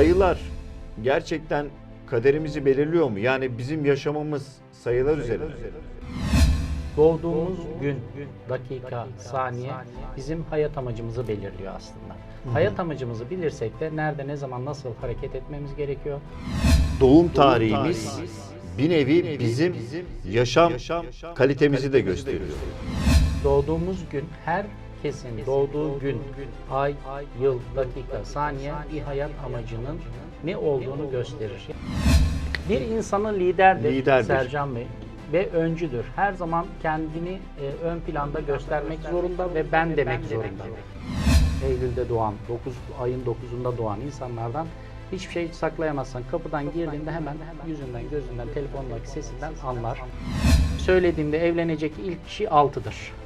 sayılar gerçekten kaderimizi belirliyor mu? Yani bizim yaşamamız sayılar üzerine. Doğduğumuz gün, dakika, saniye bizim hayat amacımızı belirliyor aslında. Hayat amacımızı bilirsek de nerede, ne zaman, nasıl hareket etmemiz gerekiyor? Doğum tarihimiz bir nevi bizim yaşam kalitemizi de gösteriyor. Doğduğumuz gün herkesin doğduğu gün, ay, yıl, dakika, saniye bir hayat amacının ne olduğunu gösterir. Bir insanın liderdir, Liderdir. Sercan Bey ve öncüdür. Her zaman kendini e, ön planda göstermek zorunda ve ben demek zorunda. Eylül'de doğan, 9 ayın 9'unda doğan insanlardan hiçbir şey saklayamazsan kapıdan girdiğinde hemen yüzünden, gözünden, telefonundaki sesinden anlar. Söylediğimde evlenecek ilk kişi 6'dır.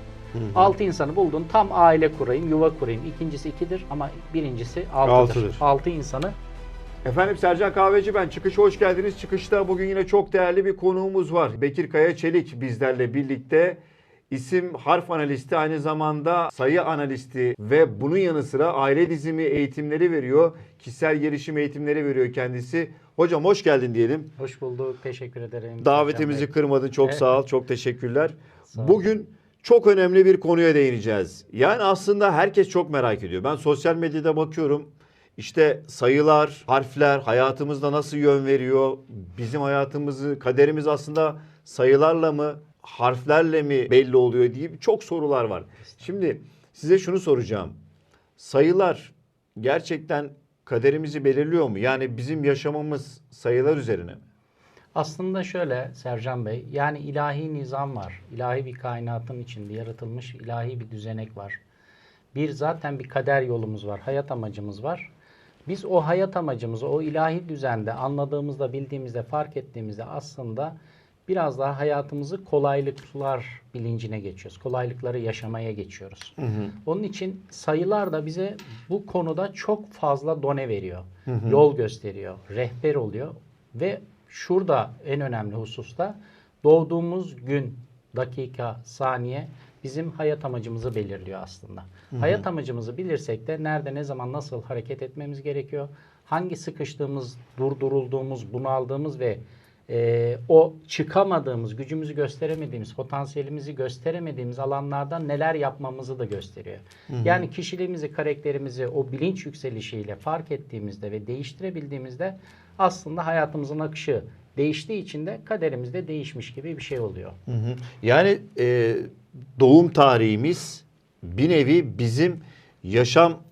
6 insanı buldun tam aile kurayım, yuva kurayım. İkincisi 2'dir ama birincisi 6'dır. Altıdır. 6 insanı Efendim Sercan Kahveci ben. Çıkışa hoş geldiniz. Çıkışta bugün yine çok değerli bir konuğumuz var. Bekir Kaya Çelik bizlerle birlikte. İsim harf analisti aynı zamanda sayı analisti ve bunun yanı sıra aile dizimi eğitimleri veriyor. Kişisel gelişim eğitimleri veriyor kendisi. Hocam hoş geldin diyelim. hoş bulduk. Teşekkür ederim. Davetimizi kırmadın. Çok Evet. sağ ol. Çok teşekkürler. Sağ ol. Bugün çok önemli bir konuya değineceğiz. Yani aslında herkes çok merak ediyor. Ben sosyal medyada bakıyorum. İşte sayılar, harfler hayatımızda nasıl yön veriyor? Bizim hayatımızı, kaderimiz aslında sayılarla mı, harflerle mi belli oluyor diye çok sorular var. Şimdi size şunu soracağım. Sayılar gerçekten kaderimizi belirliyor mu? Yani bizim yaşamamız sayılar üzerine mi? Aslında şöyle Sercan Bey, yani ilahi nizam var. İlahi bir kainatın içinde yaratılmış ilahi bir düzenek var. Bir zaten bir kader yolumuz var, hayat amacımız var. Biz o hayat amacımızı o ilahi düzende anladığımızda, bildiğimizde, fark ettiğimizde aslında biraz daha hayatımızı kolaylıklar bilincine geçiyoruz. Kolaylıkları yaşamaya geçiyoruz. Onun için sayılar da bize bu konuda çok fazla done veriyor. Yol gösteriyor, rehber oluyor ve şurada en önemli hususta doğduğumuz gün, dakika, saniye bizim hayat amacımızı belirliyor aslında. Hayat amacımızı bilirsek de nerede, ne zaman, nasıl hareket etmemiz gerekiyor? Hangi sıkıştığımız, durdurulduğumuz, bunaldığımız ve e, o çıkamadığımız, gücümüzü gösteremediğimiz, potansiyelimizi gösteremediğimiz alanlarda neler yapmamızı da gösteriyor. Yani kişiliğimizi, karakterimizi o bilinç yükselişiyle fark ettiğimizde ve değiştirebildiğimizde aslında hayatımızın akışı değiştiği için de kaderimiz de değişmiş gibi bir şey oluyor. Hı hı. Yani e, doğum tarihimiz bir nevi bizim yaşam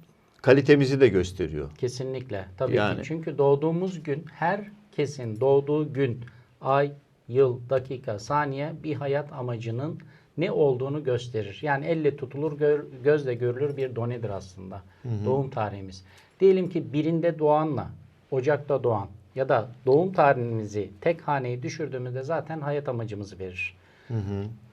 kalitemizi de gösteriyor. Kesinlikle. Tabii Yani. ki. Çünkü doğduğumuz gün herkesin doğduğu gün, ay, yıl, dakika, saniye bir hayat amacının ne olduğunu gösterir. Yani elle tutulur, gör- gözle görülür bir donedir aslında. Doğum tarihimiz. Diyelim ki birinde doğanla Ocak'ta doğan ya da doğum tarihimizi tek haneye düşürdüğümüzde zaten hayat amacımızı verir.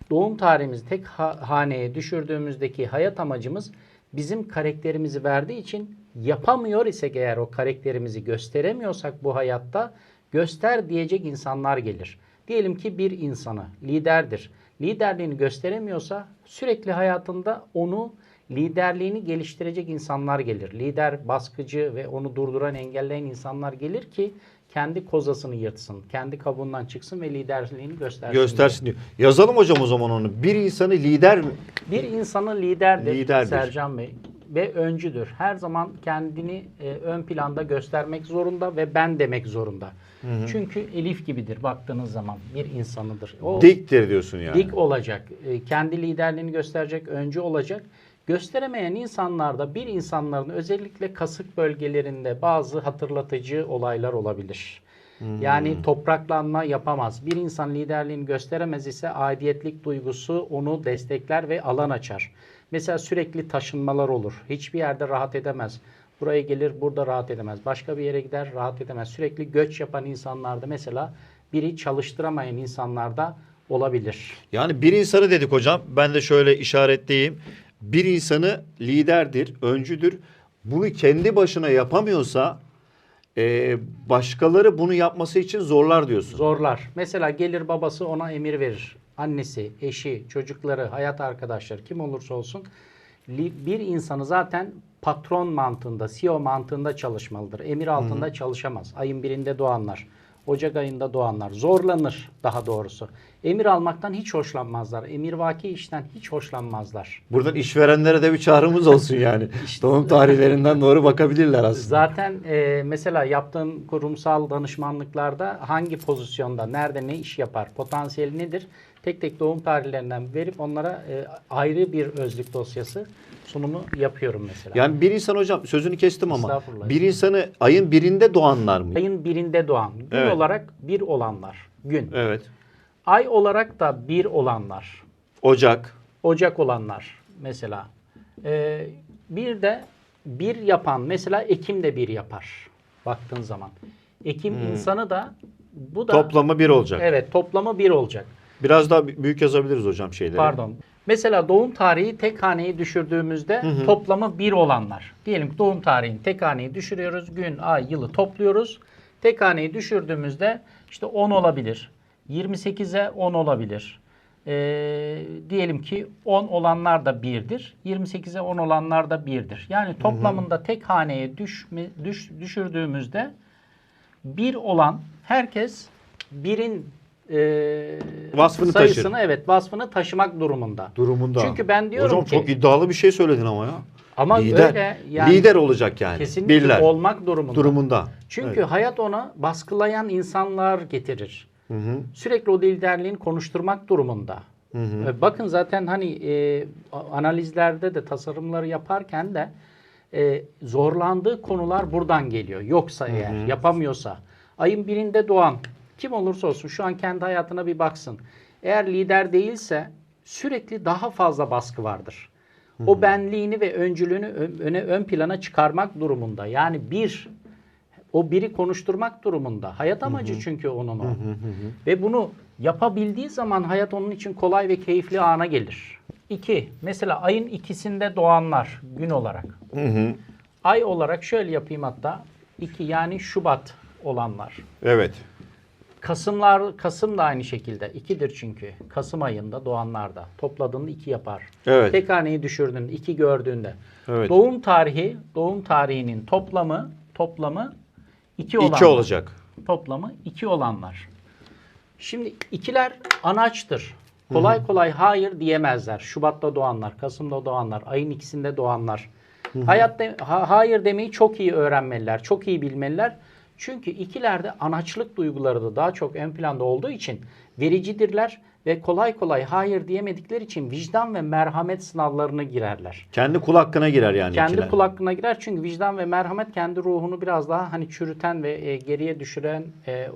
Doğum tarihimizi tek ha- haneye düşürdüğümüzdeki hayat amacımız bizim karakterimizi verdiği için yapamıyor isek eğer o karakterimizi gösteremiyorsak bu hayatta göster diyecek insanlar gelir. Diyelim ki bir insanı liderdir. Liderliğini gösteremiyorsa sürekli hayatında onu liderliğini geliştirecek insanlar gelir. Lider, baskıcı ve onu durduran, engelleyen insanlar gelir ki kendi kozasını yırtsın, kendi kabuğundan çıksın ve liderliğini göstersin. diye. Göstersin diyor. Yazalım hocam o zaman onu. Bir insanı lider mi? Bir insanın liderdir, Liderdir. Sercan Bey ve öncüdür. Her zaman kendini e, ön planda göstermek zorunda ve ben demek zorunda. Çünkü Elif gibidir baktığınız zaman bir insanıdır. O Diktir diyorsun yani. dik olacak, e, kendi liderliğini gösterecek, öncü olacak. Gösteremeyen insanlarda bir insanların özellikle kasık bölgelerinde bazı hatırlatıcı olaylar olabilir. Yani topraklanma yapamaz. Bir insan liderliğini gösteremez ise aidiyetlik duygusu onu destekler ve alan açar. Mesela sürekli taşınmalar olur. Hiçbir yerde rahat edemez. Buraya gelir burada rahat edemez. Başka bir yere gider rahat edemez. Sürekli göç yapan insanlarda mesela biri çalıştıramayan insanlarda olabilir. Yani bir insanı dedik hocam. Ben de şöyle işaretleyeyim. Bir insanı liderdir, öncüdür. Bunu kendi başına yapamıyorsa e, başkaları bunu yapması için zorlar diyorsun. Zorlar. Mesela gelir babası ona emir verir. Annesi, eşi, çocukları, hayat arkadaşları kim olursa olsun bir insanı zaten patron mantığında, CEO mantığında çalışmalıdır. Emir altında çalışamaz. Ayın birinde doğanlar, Ocak ayında doğanlar zorlanır daha doğrusu. Emir almaktan hiç hoşlanmazlar. Emirvaki işten hiç hoşlanmazlar. Buradan işverenlere de bir çağrımız olsun yani. Doğum tarihlerinden doğru bakabilirler aslında. Zaten e, mesela yaptığım kurumsal danışmanlıklarda hangi pozisyonda, nerede ne iş yapar, potansiyeli nedir? Tek tek doğum tarihlerinden verip onlara e, ayrı bir özlük dosyası sunumu yapıyorum mesela. Yani bir insan hocam sözünü kestim ama bir insanı ayın birinde doğanlar mı? Ayın birinde doğan, gün Evet. olarak bir olanlar, gün. Evet. Ay olarak da bir olanlar, Ocak. Ocak olanlar mesela. E, bir de bir yapan, mesela Ekim de bir yapar baktığın zaman. Ekim insanı da bu da Toplamı bir olacak. Evet toplamı bir olacak. Biraz daha büyük yazabiliriz hocam şeyleri. Pardon. Mesela doğum tarihi tek haneyi düşürdüğümüzde toplamı bir olanlar. Diyelim ki doğum tarihini tek haneyi düşürüyoruz. Gün, ay, yılı topluyoruz. Tek haneyi düşürdüğümüzde işte 10 olabilir. 28'e 10 olabilir. Ee, diyelim ki 10 olanlar da 1'dir. 28'e 10 olanlar da 1'dir. Yani toplamında tek haneye düşme, düş, düşürdüğümüzde bir olan herkes birin e, Vasfını sayısını taşır. evet vasfını taşımak durumunda. Durumunda. Çünkü ben diyorum Hocam ki çok iddialı bir şey söyledin ama ya. ama Lider. öyle yani Lider olacak yani. kesinlikle Birler. olmak durumunda. durumunda. Çünkü Evet. hayat ona baskılayan insanlar getirir. Hı hı. Sürekli o liderliğini konuşturmak durumunda. Hı hı. E, Bakın zaten hani e, analizlerde de tasarımları yaparken de e, zorlandığı konular buradan geliyor. Yoksa eğer yapamıyorsa ayın birinde doğan kim olursa olsun şu an kendi hayatına bir baksın. Eğer lider değilse sürekli daha fazla baskı vardır. O benliğini ve öncülüğünü öne ön plana çıkarmak durumunda. Yani bir o biri konuşturmak durumunda. Hayat amacı çünkü onun o. Ve bunu yapabildiği zaman hayat onun için kolay ve keyifli ana gelir. İki, mesela ayın ikisinde doğanlar gün olarak. Hı hı. Ay olarak şöyle yapayım hatta. iki yani Şubat olanlar. Evet. Kasımlar, Kasım da aynı şekilde. ikidir çünkü. Kasım ayında doğanlarda. Topladığında iki yapar. Evet. Tek haneyi düşürdüğünde, iki gördüğünde. Evet. Doğum tarihi, doğum tarihinin toplamı, toplamı iki olanlar. İki olacak. Toplamı iki olanlar. Şimdi ikiler anaçtır. Kolay kolay hayır diyemezler. Şubat'ta doğanlar, Kasım'da doğanlar, ayın ikisinde doğanlar. Hayatta ha- hayır demeyi çok iyi öğrenmeliler, çok iyi bilmeliler. Çünkü ikilerde anaçlık duyguları da daha çok ön planda olduğu için vericidirler ve kolay kolay hayır diyemedikleri için vicdan ve merhamet sınavlarına girerler. Kendi kul hakkına girer yani Kendi ikiler. kul hakkına girer çünkü vicdan ve merhamet kendi ruhunu biraz daha hani çürüten ve e, geriye düşüren e,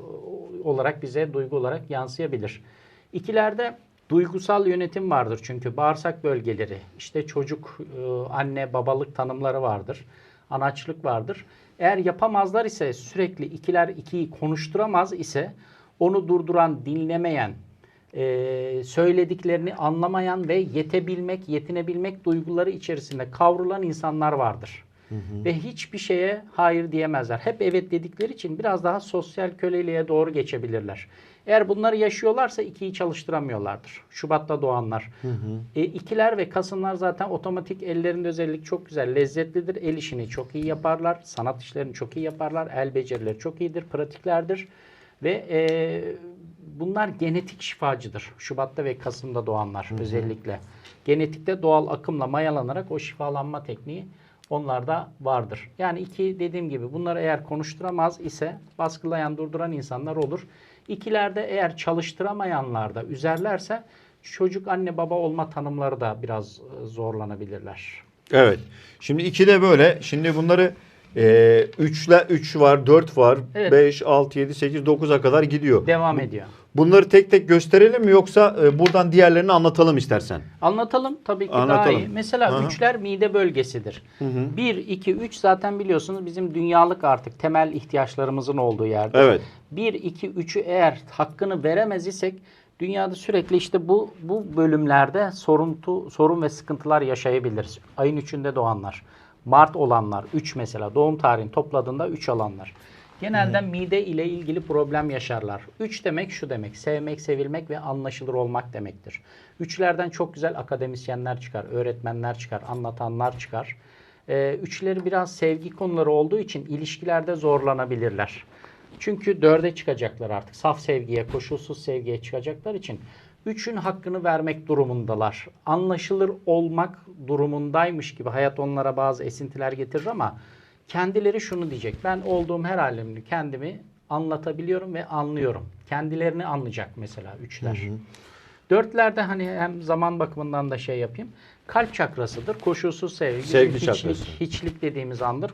olarak bize duygu olarak yansıyabilir. İkilerde duygusal yönetim vardır çünkü bağırsak bölgeleri, işte çocuk, e, anne, babalık tanımları vardır. Anaçlık vardır. Eğer yapamazlar ise sürekli ikiler ikiyi konuşturamaz ise onu durduran, dinlemeyen, e, söylediklerini anlamayan ve yetebilmek, yetinebilmek duyguları içerisinde kavrulan insanlar vardır. Ve hiçbir şeye hayır diyemezler. Hep evet dedikleri için biraz daha sosyal köleliğe doğru geçebilirler. Eğer bunları yaşıyorlarsa ikiyi çalıştıramıyorlardır. Şubat'ta doğanlar. E, ikiler ve kasımlar zaten otomatik ellerinde özellik çok güzel, lezzetlidir. El işini çok iyi yaparlar. Sanat işlerini çok iyi yaparlar. El becerileri çok iyidir, pratiklerdir. Ve e, bunlar genetik şifacıdır. Şubat'ta ve Kasım'da doğanlar özellikle. Genetikte doğal akımla mayalanarak o şifalanma tekniği onlarda vardır. Yani iki dediğim gibi bunları eğer konuşturamaz ise baskılayan durduran insanlar olur. İkilerde eğer çalıştıramayanlar da üzerlerse çocuk anne baba olma tanımları da biraz e, zorlanabilirler. Evet. Şimdi iki de böyle. Şimdi bunları e, üçle 3 var, 4 var, Evet. 5, 6, 7, 8, 9'a kadar gidiyor. Devam ediyor. Bunları tek tek gösterelim mi yoksa e, buradan diğerlerini anlatalım istersen? Anlatalım tabii ki daha Anlatalım. iyi. Mesela Aha. üçler mide bölgesidir. 1, 2, 3 zaten biliyorsunuz bizim dünyalık artık temel ihtiyaçlarımızın olduğu yerde. Evet. 1, 2, 3'ü eğer hakkını veremez isek dünyada sürekli işte bu bu bölümlerde soruntu, sorun ve sıkıntılar yaşayabiliriz. Ayın 3'ünde doğanlar. Mart olanlar 3 mesela doğum tarihini topladığında 3 alanlar. Genelde mide ile ilgili problem yaşarlar. 3 demek şu demek. Sevmek, sevilmek ve anlaşılır olmak demektir. Üçlerden çok güzel akademisyenler çıkar, öğretmenler çıkar, anlatanlar çıkar. E, üçleri biraz sevgi konuları olduğu için ilişkilerde zorlanabilirler. Çünkü dörde çıkacaklar artık. Saf sevgiye, koşulsuz sevgiye çıkacaklar için üçün hakkını vermek durumundalar. Anlaşılır olmak durumundaymış gibi hayat onlara bazı esintiler getirir ama kendileri şunu diyecek. Ben olduğum her halimle kendimi anlatabiliyorum ve anlıyorum. Kendilerini anlayacak mesela üçler. Dörtlerde hani hem zaman bakımından da şey yapayım. Kalp çakrasıdır. Koşulsuz sevgi. Sevgi hiçlik, çakrası. hiçlik dediğimiz andır.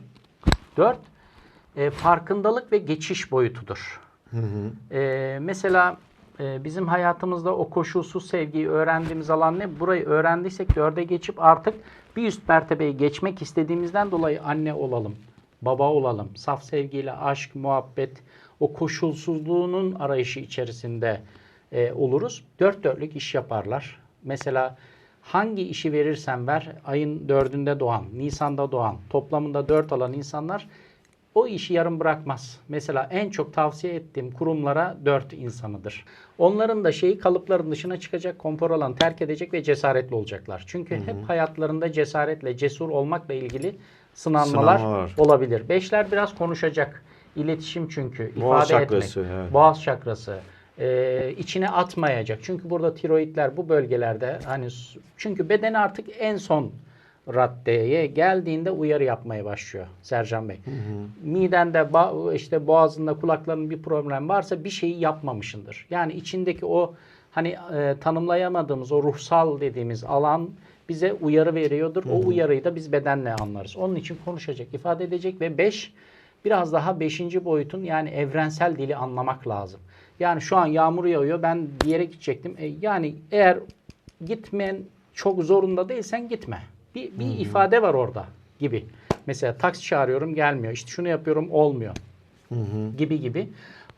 Dört, e, farkındalık ve geçiş boyutudur. E, mesela e, bizim hayatımızda o koşulsuz sevgiyi öğrendiğimiz alan ne? Burayı öğrendiysek dörde geçip artık bir üst mertebeyi geçmek istediğimizden dolayı anne olalım, baba olalım. Saf sevgiyle aşk, muhabbet, o koşulsuzluğunun arayışı içerisinde e, oluruz. Dört dörtlük iş yaparlar. Mesela hangi işi verirsen ver, ayın dördünde doğan, Nisan'da doğan, toplamında dört alan insanlar o işi yarım bırakmaz. Mesela en çok tavsiye ettiğim kurumlara dört insanıdır. Onların da şeyi kalıpların dışına çıkacak, konfor alanı terk edecek ve cesaretli olacaklar. Çünkü hep hayatlarında cesaretle, cesur olmakla ilgili sınanmalar Sınanmalar. olabilir. Beşler biraz konuşacak. İletişim çünkü, ifade Boğaz etmek. evet. Boğaz çakrası. Ee, içine atmayacak. Çünkü burada tiroidler bu bölgelerde hani çünkü beden artık en son raddeye geldiğinde uyarı yapmaya başlıyor Sercan Bey. Midende, ba- işte boğazında, kulaklarının bir problem varsa bir şeyi yapmamışındır. Yani içindeki o hani e, tanımlayamadığımız o ruhsal dediğimiz alan bize uyarı veriyordur. O uyarıyı da biz bedenle anlarız. Onun için konuşacak, ifade edecek ve 5 biraz daha 5. boyutun yani evrensel dili anlamak lazım. Yani şu an yağmur yağıyor ben bir yere gidecektim. E, yani eğer gitmeyen çok zorunda değilsen gitme. Bir, bir ifade var orada gibi. Mesela taksi çağırıyorum gelmiyor. İşte şunu yapıyorum olmuyor. Gibi gibi.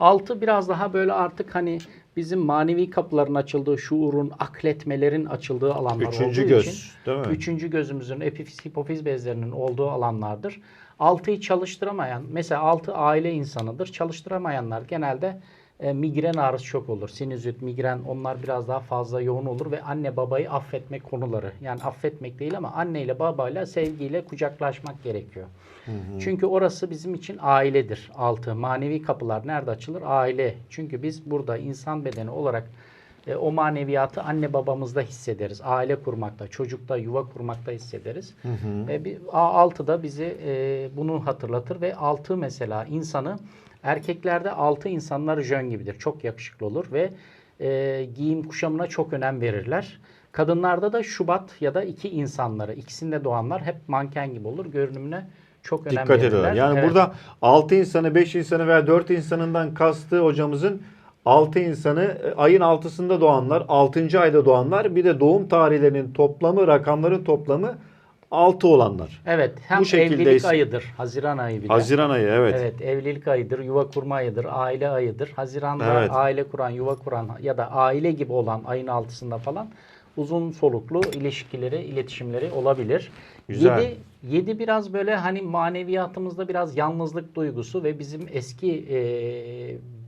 Altı biraz daha böyle artık hani bizim manevi kapıların açıldığı, şuurun, akletmelerin açıldığı alanlar Üçüncü olduğu göz, için. değil mi? Üçüncü gözümüzün epifiz, hipofiz bezlerinin olduğu alanlardır. Altıyı çalıştıramayan, mesela altı aile insanıdır. Çalıştıramayanlar genelde e, migren ağrısı çok olur. Sinüzit, migren onlar biraz daha fazla yoğun olur ve anne babayı affetmek konuları. Yani affetmek değil ama anneyle babayla sevgiyle kucaklaşmak gerekiyor. Çünkü orası bizim için ailedir. Altı manevi kapılar nerede açılır? Aile. Çünkü biz burada insan bedeni olarak e, o maneviyatı anne babamızda hissederiz. Aile kurmakta, çocukta, yuva kurmakta hissederiz. E, bir, A- altı da bizi e, bunu hatırlatır ve altı mesela insanı erkeklerde altı insanlar jön gibidir. Çok yakışıklı olur ve e, giyim kuşamına çok önem verirler. Kadınlarda da Şubat ya da iki insanları, ikisinde doğanlar hep manken gibi olur. Görünümüne çok önem Dikkat verirler. ediyorlar. Yani Evet. burada 6 insanı, 5 insanı veya 4 insanından kastığı hocamızın 6 insanı e, ayın 6'sında doğanlar, 6. ayda doğanlar bir de doğum tarihlerinin toplamı, rakamların toplamı 6 olanlar. Evet, hem Bu şekilde evlilik ise- ayıdır. Haziran ayı bile. Haziran ayı evet. Evet, evlilik ayıdır, yuva kurma ayıdır, aile ayıdır. Haziranda Evet. aile kuran, yuva kuran ya da aile gibi olan ayın altısında falan uzun soluklu ilişkileri, iletişimleri olabilir. Güzel. 7 7 biraz böyle hani maneviyatımızda biraz yalnızlık duygusu ve bizim eski e,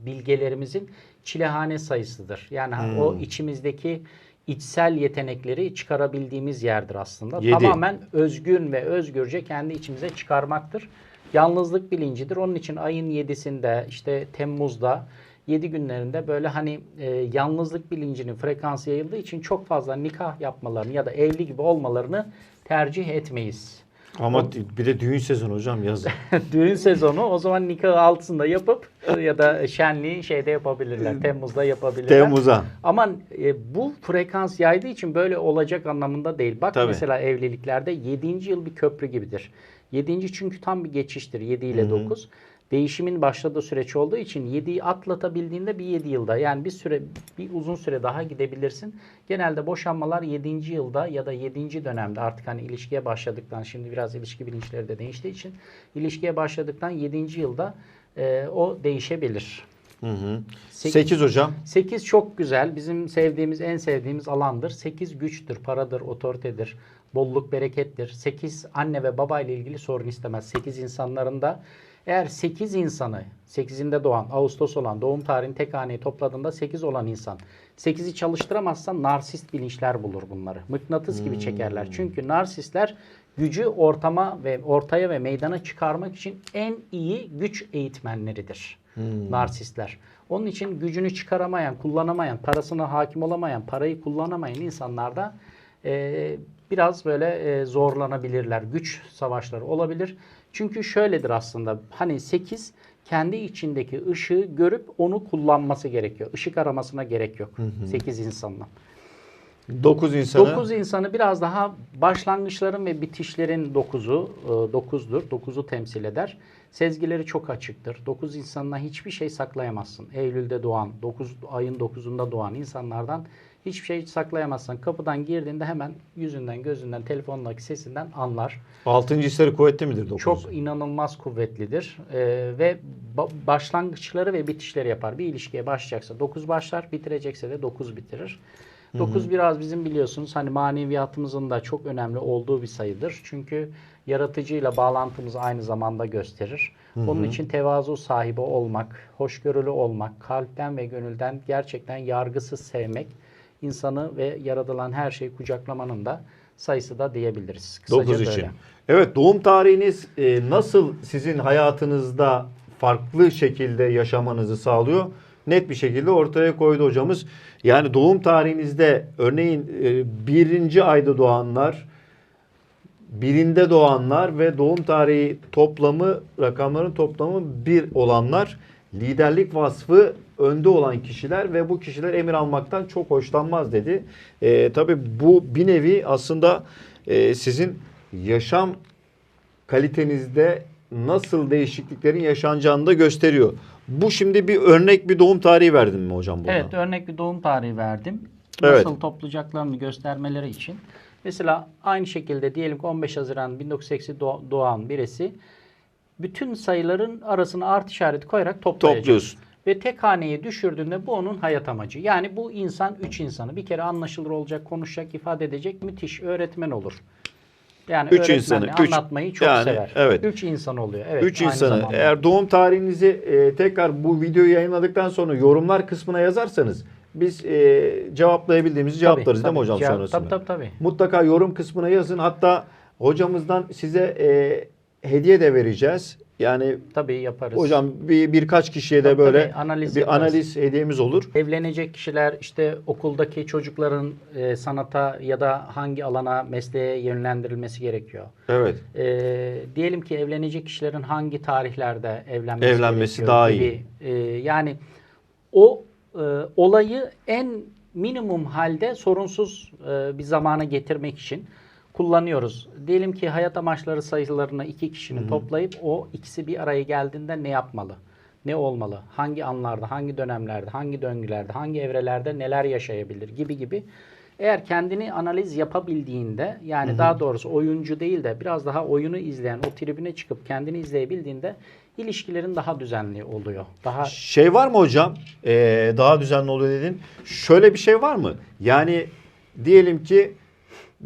bilgelerimizin çilehane sayısıdır. Yani Hmm. o içimizdeki içsel yetenekleri çıkarabildiğimiz yerdir aslında. Yedi. Tamamen özgün ve özgürce kendi içimize çıkarmaktır. Yalnızlık bilincidir. Onun için ayın 7'sinde işte Temmuz'da 7 günlerinde böyle hani e, yalnızlık bilincinin frekansı yayıldığı için çok fazla nikah yapmalarını ya da evli gibi olmalarını tercih etmeyiz. Ama bir de düğün sezonu hocam yazın. Düğün sezonu o zaman nikahı altında yapıp ya da şenliği şeyde yapabilirler. Temmuz'da yapabilirler. Temmuz'a. Ama e, bu frekans yaydığı için böyle olacak anlamında değil. Bak Tabii. mesela evliliklerde 7. yıl bir köprü gibidir. 7. çünkü tam bir geçiştir 7 ile 9. Değişimin başladığı süreç olduğu için 7'yi atlatabildiğinde bir 7 yılda yani bir süre bir uzun süre daha gidebilirsin. Genelde boşanmalar 7. yılda ya da 7. dönemde artık hani ilişkiye başladıktan şimdi biraz ilişki bilinçleri de değiştiği için ilişkiye başladıktan 7. yılda e, o değişebilir. Hı hı. Sek- 8 hocam. 8 çok güzel. Bizim sevdiğimiz, en sevdiğimiz alandır. 8 güçtür, paradır, otoritedir, bolluk, berekettir. 8 anne ve baba ile ilgili sorun istemez. 8 insanların da eğer 8 insanı, 8'inde doğan, Ağustos olan, doğum tarihini tek haneyi topladığında 8 olan insan 8'i çalıştıramazsan narsist bilinçler bulur bunları. Mıknatıs gibi çekerler. Çünkü narsistler gücü ortama ve ortaya ve meydana çıkarmak için en iyi güç eğitmenleridir. Narsistler. Onun için gücünü çıkaramayan, kullanamayan, parasına hakim olamayan, parayı kullanamayan insanlarda e, biraz böyle e, zorlanabilirler. Güç savaşları olabilir. Çünkü şöyledir aslında. Hani 8 kendi içindeki ışığı görüp onu kullanması gerekiyor. Işık aramasına gerek yok 8 insanla. 9 insanı 9 insanı biraz daha başlangıçların ve bitişlerin 9'u 9'dur. 9'u temsil eder. Sezgileri çok açıktır. 9 insanla hiçbir şey saklayamazsın. Eylül'de doğan, 9 ayın 9'unda doğan insanlardan hiçbir şey saklayamazsın. Kapıdan girdiğinde hemen yüzünden, gözünden, telefondaki sesinden anlar. 6. hisleri kuvvetli midir 9? Çok inanılmaz kuvvetlidir Ee, ve ba- başlangıçları ve bitişleri yapar. Bir ilişkiye başlayacaksa 9 başlar, bitirecekse de 9 bitirir. 9 biraz bizim biliyorsunuz hani maneviyatımızın da çok önemli olduğu bir sayıdır. Çünkü yaratıcıyla bağlantımızı aynı zamanda gösterir. Onun için tevazu sahibi olmak, hoşgörülü olmak, kalpten ve gönülden gerçekten yargısız sevmek, insanı ve yaratılan her şeyi kucaklamanın da sayısı da diyebiliriz. Kısaca 9 böyle. için. Evet doğum tarihiniz e, nasıl sizin hayatınızda farklı şekilde yaşamanızı sağlıyor? Net bir şekilde ortaya koydu hocamız. Yani doğum tarihinizde örneğin e, birinci ayda doğanlar, birinde doğanlar ve doğum tarihi toplamı, rakamların toplamı bir olanlar liderlik vasfı önde olan kişiler ve bu kişiler emir almaktan çok hoşlanmaz dedi. E, tabii bu bir nevi aslında e, sizin yaşam kalitenizde nasıl değişikliklerin yaşanacağını da gösteriyor. Bu şimdi bir örnek bir doğum tarihi verdin mi hocam burada? Evet örnek bir doğum tarihi verdim. Evet. Nasıl toplayacaklarını göstermeleri için. Mesela aynı şekilde diyelim ki 15 Haziran 1980 doğ- doğan birisi bütün sayıların arasına artı işareti koyarak toplayacak. Topluyorsun. Ve tek haneyi düşürdüğünde bu onun hayat amacı. Yani bu insan üç insanı bir kere anlaşılır olacak, konuşacak, ifade edecek müthiş öğretmen olur. Yani Üç insanı, üç- anlatmayı çok yani, sever. evet. Üç insan oluyor. Evet, Üç insanı. zamanda. Eğer doğum tarihinizi e, tekrar bu videoyu yayınladıktan sonra yorumlar kısmına yazarsanız biz e, cevaplayabildiğimizi Tabii, cevaplarız değil mi tabii. hocam Cevap- sonrasında? Tabii tabii tabii. Mutlaka yorum kısmına yazın. Hatta hocamızdan size e, hediye de vereceğiz. Yani Tabii yaparız. hocam bir birkaç kişiye de Tabii, böyle tabii, analiz bir yaparız. analiz hediyemiz olur. Evlenecek kişiler işte okuldaki çocukların e, sanata ya da hangi alana mesleğe yönlendirilmesi gerekiyor. Evet. E, diyelim ki evlenecek kişilerin hangi tarihlerde evlenmesi, Evlenmesi daha gibi. E, yani o e, olayı en minimum halde sorunsuz e, bir zamana getirmek için kullanıyoruz. Diyelim ki hayat amaçları sayılarını iki kişinin toplayıp o ikisi bir araya geldiğinde ne yapmalı? Ne olmalı? Hangi anlarda, hangi dönemlerde, hangi döngülerde, hangi evrelerde neler yaşayabilir gibi gibi. Eğer kendini analiz yapabildiğinde yani daha doğrusu oyuncu değil de biraz daha oyunu izleyen o tribüne çıkıp kendini izleyebildiğinde ilişkilerin daha düzenli oluyor. Daha Şey var mı hocam? Ee, daha düzenli oluyor dedin. Şöyle bir şey var mı? Yani diyelim ki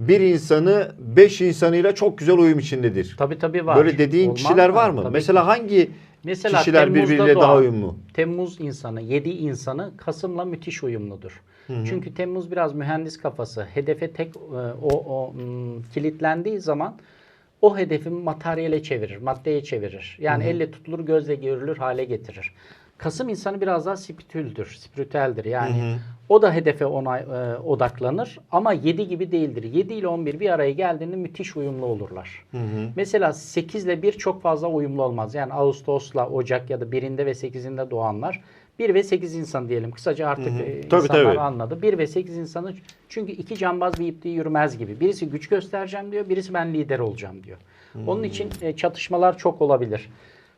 bir insanı beş insanıyla çok güzel uyum içindedir. tabii tabii var. Böyle dediğin Olmaz kişiler var mı? Tabii Mesela hangi Mesela kişiler Temmuz'da birbiriyle daha uyumlu? Temmuz insanı, 7 insanı Kasım'la müthiş uyumludur. Çünkü Temmuz biraz mühendis kafası. Hedefe tek e, o, o kilitlendiği zaman o hedefi materyale çevirir, maddeye çevirir. Yani elle tutulur, gözle görülür hale getirir. Kasım insanı biraz daha spiritüldür, spiritüeldir. Yani o da hedefe ona e, odaklanır ama 7 gibi değildir. 7 ile 11 bir araya geldiğinde müthiş uyumlu olurlar. Mesela 8 ile 1 çok fazla uyumlu olmaz. Yani Ağustos'la Ocak ya da 1'inde ve 8'inde doğanlar 1 ve 8 insan diyelim. Kısaca artık e, Tabii, insanlar tabii. anladı. 1 ve 8 insanı çünkü iki cambaz bir ipte yürümez gibi. Birisi güç göstereceğim diyor, birisi ben lider olacağım diyor. Onun için e, çatışmalar çok olabilir.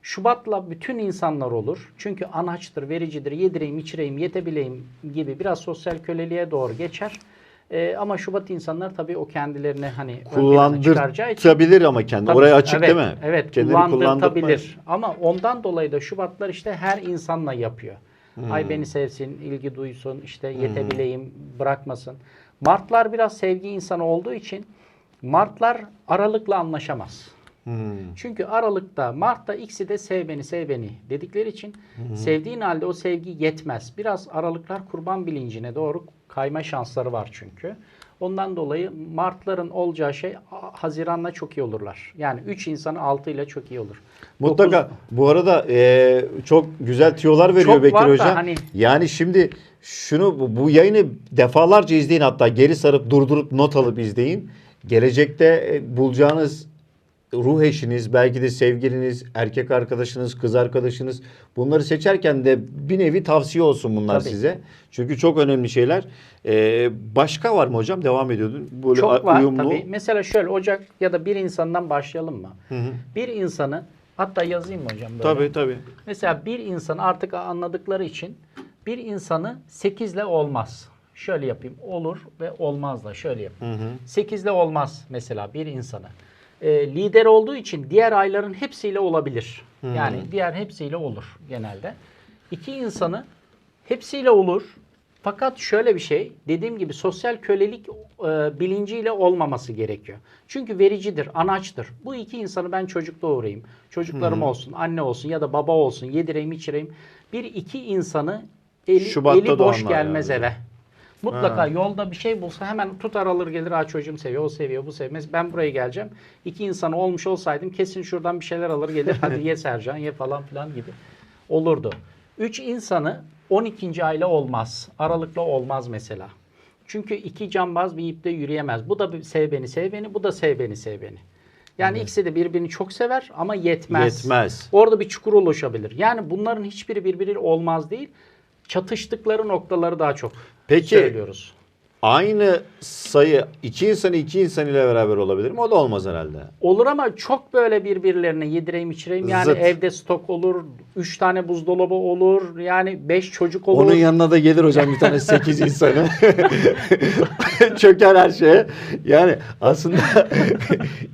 Şubat'la bütün insanlar olur. Çünkü anaçtır, vericidir, yedireyim, içireyim, yetebileyim gibi biraz sosyal köleliğe doğru geçer. E, ama Şubat insanlar tabii o kendilerini hani Kullandırtabilir ama kendi. Tabii, Oraya açık evet, değil mi? Evet, Kendini kullandırtabilir. Ama ondan dolayı da Şubatlar işte her insanla yapıyor. Hmm. Ay beni sevsin, ilgi duysun, işte yetebileyim, bırakmasın. Martlar biraz sevgi insanı olduğu için Martlar Aralık'la anlaşamaz. Hmm. Çünkü Aralık'ta, Mart'ta ikisi de sev beni, sev beni dedikleri için sevdiğin halde o sevgi yetmez. Biraz Aralıklar kurban bilincine doğru kayma şansları var çünkü. Ondan dolayı Mart'ların olacağı şey Haziran'la çok iyi olurlar. Yani 3 insanı 6 ile çok iyi olur. Mutlaka. Dokuz- Bu arada e, çok güzel tüyolar veriyor Çok Bekir var da hani- Yani şimdi şunu bu- bu yayını defalarca izleyin hatta geri sarıp durdurup not alıp izleyin. Gelecekte e, bulacağınız ruh eşiniz, belki de sevgiliniz, erkek arkadaşınız, kız arkadaşınız bunları seçerken de bir nevi tavsiye olsun bunlar Tabii. size. Çünkü çok önemli şeyler. E, başka var mı hocam? Devam ediyordun. Böyle Çok var uyumlu. tabii. Mesela şöyle Ocak ya da bir insandan başlayalım mı? Bir insanı hatta yazayım mı hocam böyle? Tabii tabii. Mesela bir insan artık anladıkları için bir insanı 8 ile olmaz. Şöyle yapayım. Olur ve olmaz da şöyle yapayım. 8 ile olmaz mesela bir insanı. Ee, lider olduğu için diğer ayların hepsiyle olabilir. Yani diğer hepsiyle olur genelde. İki insanı hepsiyle olur. Fakat şöyle bir şey, dediğim gibi sosyal kölelik e, bilinciyle olmaması gerekiyor. Çünkü vericidir, anaçtır. Bu iki insanı ben çocuk doğurayım, çocuklarım olsun, anne olsun ya da baba olsun, yedireyim, içireyim. Bir iki insanı eli, Şubat'ta eli boş gelmez yani. eve. Mutlaka Ha. yolda bir şey bulsa hemen tutar alır gelir. Aa çocuğum seviyor, o seviyor, bu sevmez. Ben buraya geleceğim. İki insanı olmuş olsaydım kesin şuradan bir şeyler alır gelir. Hadi ye Sercan, ye falan filan gibi olurdu. Üç insanı 12. ayla olmaz. Aralıkla olmaz mesela. Çünkü iki cambaz bir ipte yürüyemez. Bu da bir sev beni, sev beni, bu da sev beni, sev beni. Yani ikisi de birbirini çok sever ama yetmez. Yetmez. Orada bir çukur oluşabilir. Yani bunların hiçbiri birbiriyle olmaz değil. Çatıştıkları noktaları daha çok Peki, söylüyoruz. Aynı sayı iki insan iki insan ile beraber olabilir mi? O da olmaz herhalde. Olur ama çok böyle birbirlerine yedireyim içireyim. Yani Zıt. evde stok olur, üç tane buzdolabı olur, yani beş çocuk olur. Onun yanına da gelir hocam bir tane 8 insanı. Çöker her şeye. Yani aslında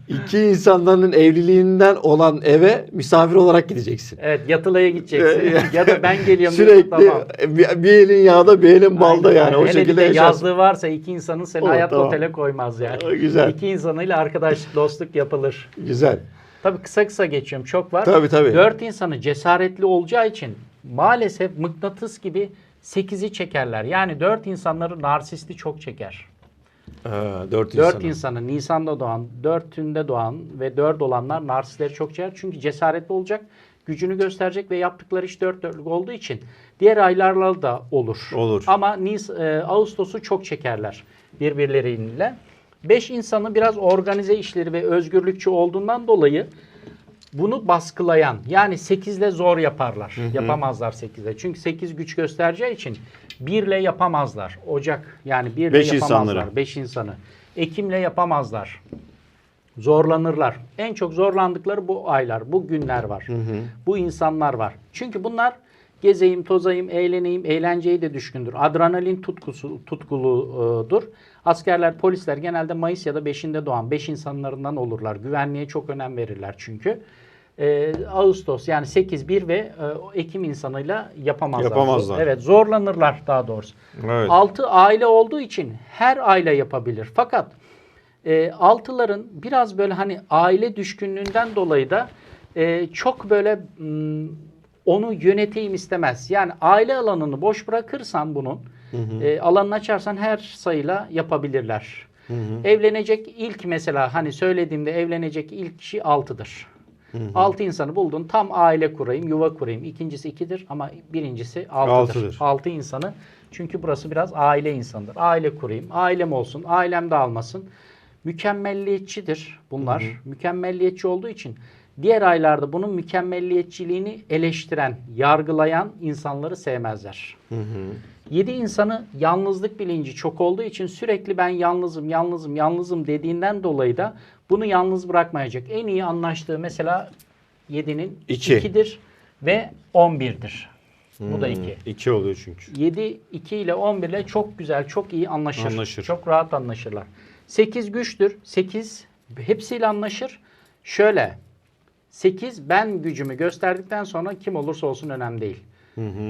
iki insanların evliliğinden olan eve misafir olarak gideceksin. Evet yatılıya gideceksin. ya da ben geliyorum. Sürekli tamam. bir, elin yağda bir elin balda Aynen, yani. O. Hele şekilde de yaşarsın. yazlığı varsa iki insanın seni O, hayatta tamam. otele koymaz yani. O, güzel. İki insanıyla arkadaşlık, dostluk yapılır. Güzel. Tabii kısa kısa geçiyorum. Çok var. Tabii, tabii. Dört insanı cesaretli olacağı için maalesef mıknatıs gibi sekizi çekerler. Yani dört insanları narsisti çok çeker. Ee, dört, Dört insanı. insanı Nisan'da doğan, dörtünde doğan ve dört olanlar narsistleri çok çeker. Çünkü cesaretli olacak, gücünü gösterecek ve yaptıkları iş dört dörtlük olduğu için diğer aylarla da olur. Olur. Ama Nis, e, Ağustos'u çok çekerler birbirleriyle. Beş insanı biraz organize işleri ve özgürlükçü olduğundan dolayı bunu baskılayan yani 8'le zor yaparlar. Yapamazlar 8'le. Çünkü 8 güç göstereceği için 1'le yapamazlar. Ocak yani 1'le Beş yapamazlar. insanları. 5 insanı. Ekim'le yapamazlar. Zorlanırlar. En çok zorlandıkları bu aylar, bu günler var. Bu insanlar var. Çünkü bunlar gezeyim, tozayım, eğleneyim, eğlenceye de düşkündür. Adrenalin tutkusu, tutkuludur. Askerler, polisler genelde Mayıs ya da 5'inde doğan 5 insanlarından olurlar. Güvenliğe çok önem verirler çünkü. Ee, Ağustos yani 8, 1 ve e, Ekim insanıyla yapamazlar. Yapamazlar. Evet zorlanırlar daha doğrusu. Evet. 6 aile olduğu için her aile yapabilir. Fakat e, altıların biraz böyle hani aile düşkünlüğünden dolayı da e, çok böyle mm, onu yöneteyim istemez. Yani aile alanını boş bırakırsan bunun e, alanını açarsan her sayıyla yapabilirler. Evlenecek ilk mesela hani söylediğimde evlenecek ilk kişi altıdır. Altı insanı buldun tam aile kurayım, yuva kurayım. İkincisi ikidir ama birincisi altıdır. Altıdır. Altı insanı. Çünkü burası biraz aile insanıdır. Aile kurayım, ailem olsun, ailem dağılmasın. Mükemmelliyetçidir bunlar. Mükemmelliyetçi olduğu için diğer aylarda bunun mükemmelliyetçiliğini eleştiren, yargılayan insanları sevmezler. Yedi insanı yalnızlık bilinci çok olduğu için sürekli ben yalnızım, yalnızım, yalnızım dediğinden dolayı da bunu yalnız bırakmayacak. En iyi anlaştığı mesela 7'nin İki. 2'dir ve 11'dir. Bu da 2. 2 oluyor çünkü. 7, 2 ile 11 ile çok güzel, çok iyi anlaşır. Anlaşır. Çok rahat anlaşırlar. 8 güçtür. 8 hepsiyle anlaşır. Şöyle 8 ben gücümü gösterdikten sonra kim olursa olsun önemli değil.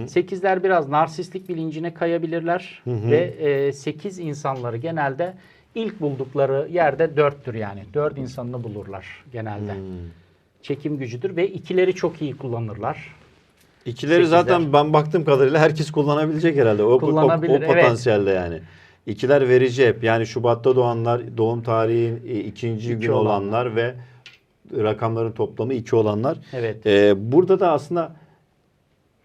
Sekizler biraz narsistlik bilincine kayabilirler ve 8 insanları genelde ilk buldukları yerde dörttür yani. Dört insanını bulurlar genelde. Çekim gücüdür ve ikileri çok iyi kullanırlar. İkileri Sekizler. zaten ben baktığım kadarıyla herkes kullanabilecek herhalde. O, o- o, evet. potansiyelde yani. İkiler verici hep. Yani Şubat'ta doğanlar, doğum tarihin e, ikinci İki gün olanlar. olanlar ve rakamların toplamı iki olanlar. Evet. Ee, burada da aslında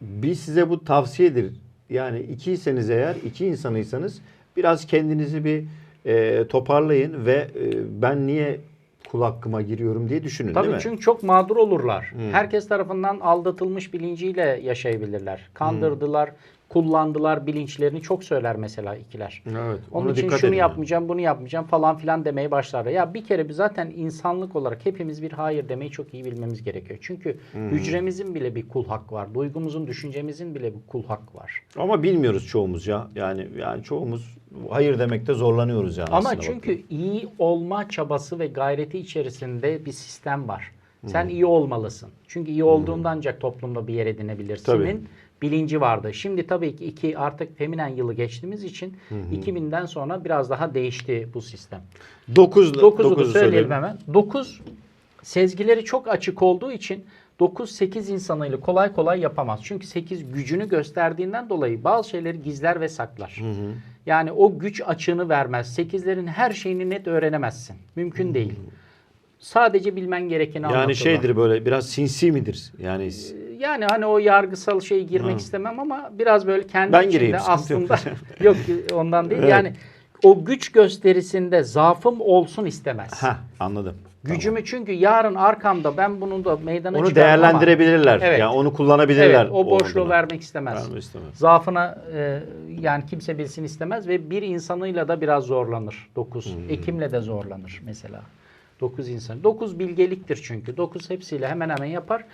biz size bu tavsiyedir. Yani ikiyseniz eğer, iki insanıysanız biraz kendinizi bir e, toparlayın ve e, ben niye kul hakkıma giriyorum diye düşünün Tabii değil mi? çünkü çok mağdur olurlar. Hmm. Herkes tarafından aldatılmış bilinciyle yaşayabilirler. Kandırdılar, kullandılar bilinçlerini çok söyler mesela ikiler. Evet. Onun için şunu edin. yapmayacağım, bunu yapmayacağım falan filan demeye başlar. Ya bir kere bir zaten insanlık olarak hepimiz bir hayır demeyi çok iyi bilmemiz gerekiyor. Çünkü hücremizin bile bir kul hakkı var. Duygumuzun, düşüncemizin bile bir kul hakkı var. Ama bilmiyoruz çoğumuz ya. Yani yani çoğumuz hayır demekte zorlanıyoruz yani. Ama çünkü bakın. iyi olma çabası ve gayreti içerisinde bir sistem var. Sen iyi olmalısın. Çünkü iyi olduğunda ancak toplumda bir yer edinebilirsin. Tabii. Bilinci vardı. Şimdi tabii ki iki artık feminen yılı geçtiğimiz için 2000'den sonra biraz daha değişti bu sistem. 9 9'u da söyleyelim hemen. 9 sezgileri çok açık olduğu için 9 8 insanıyla kolay kolay yapamaz. Çünkü 8 gücünü gösterdiğinden dolayı bazı şeyleri gizler ve saklar. Yani o güç açığını vermez. 8'lerin her şeyini net öğrenemezsin. Mümkün değil. Sadece bilmen gerekeni Yani anlatırlar. şeydir böyle biraz sinsi midir? Yani Yani hani o yargısal şeye girmek istemem ama biraz böyle kendi Ben içinde gireyim, sıkıntı yok. aslında yok ondan değil. Evet. Yani o güç gösterisinde zaafım olsun istemez. ha anladım. Gücümü çünkü yarın arkamda ben bunu da meydana Onu çıkarmam ama- değerlendirebilirler. Evet. Yani onu kullanabilirler. Evet, o boşluğu olduğunu. vermek istemez. Vermek istemez. Zaafına e, yani kimse bilsin istemez ve bir insanıyla da biraz zorlanır. 9. Hmm. Ekim'le de zorlanır mesela. 9 insan. 9 bilgeliktir çünkü. 9 hepsiyle hemen hemen yapar.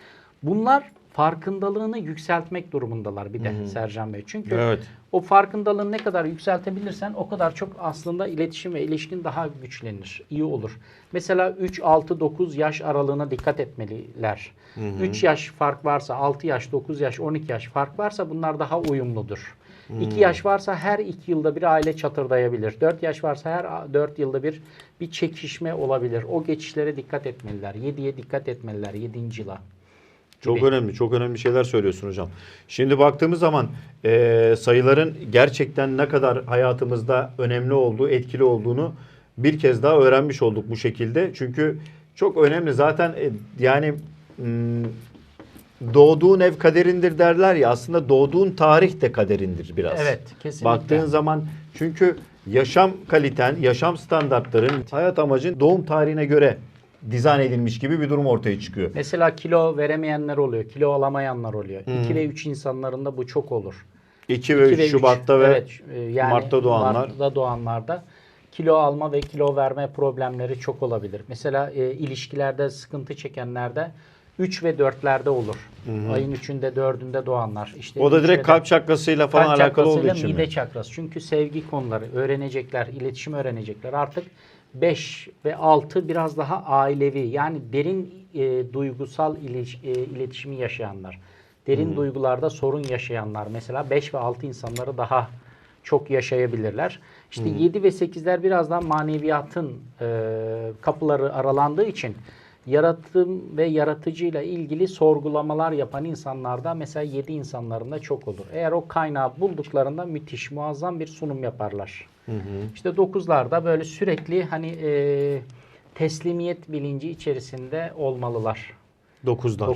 Bunlar farkındalığını yükseltmek durumundalar bir de Sercan Bey. Çünkü Hmm. Evet. o farkındalığını ne kadar yükseltebilirsen o kadar çok aslında iletişim ve ilişkin daha güçlenir, iyi olur. Mesela 3, 6, 9 yaş aralığına dikkat etmeliler. 3 yaş fark varsa, 6 yaş, 9 yaş, 12 yaş fark varsa bunlar daha uyumludur. 2 yaş varsa her 2 yılda bir aile çatırdayabilir. 4 yaş varsa her 4 yılda bir bir çekişme olabilir. O geçişlere dikkat etmeliler. 7'ye dikkat etmeliler 7. yıla. Çok gibi. önemli, çok önemli şeyler söylüyorsun hocam. Şimdi baktığımız zaman e, sayıların gerçekten ne kadar hayatımızda önemli olduğu, etkili olduğunu bir kez daha öğrenmiş olduk bu şekilde. Çünkü çok önemli. Zaten e, yani doğduğun ev kaderindir derler ya aslında doğduğun tarih de kaderindir biraz. Evet, kesinlikle. Baktığın zaman çünkü yaşam kaliten, yaşam standartların, hayat amacın doğum tarihine göre dizayn edilmiş gibi bir durum ortaya çıkıyor. Mesela kilo veremeyenler oluyor, kilo alamayanlar oluyor. 2 ve 3 insanlarında bu çok olur. 2 ve 3 2 üç. Şubat'ta ve Evet, e, yani Mart'ta doğanlar. Mart'ta doğanlarda kilo alma ve kilo verme problemleri çok olabilir. Mesela e, ilişkilerde sıkıntı çekenlerde 3 ve 4'lerde olur. Ayın 3'ünde 4'ünde doğanlar. İşte o da direkt kalp çakrasıyla falan kalp alakalı olduğu için mide mi? çakrası. Çünkü sevgi konuları öğrenecekler, iletişim öğrenecekler. Artık 5 ve 6 biraz daha ailevi yani derin e, duygusal iliş- e, iletişimi yaşayanlar. Derin duygularda sorun yaşayanlar mesela 5 ve 6 insanları daha çok yaşayabilirler. İşte 7 ve 8'ler biraz daha maneviyatın e, kapıları aralandığı için yaratım ve yaratıcıyla ilgili sorgulamalar yapan insanlarda mesela 7 insanlarında çok olur. Eğer o kaynağı bulduklarında müthiş, muazzam bir sunum yaparlar. İşte 9'larda böyle sürekli hani e, teslimiyet bilinci içerisinde olmalılar. 9'lar.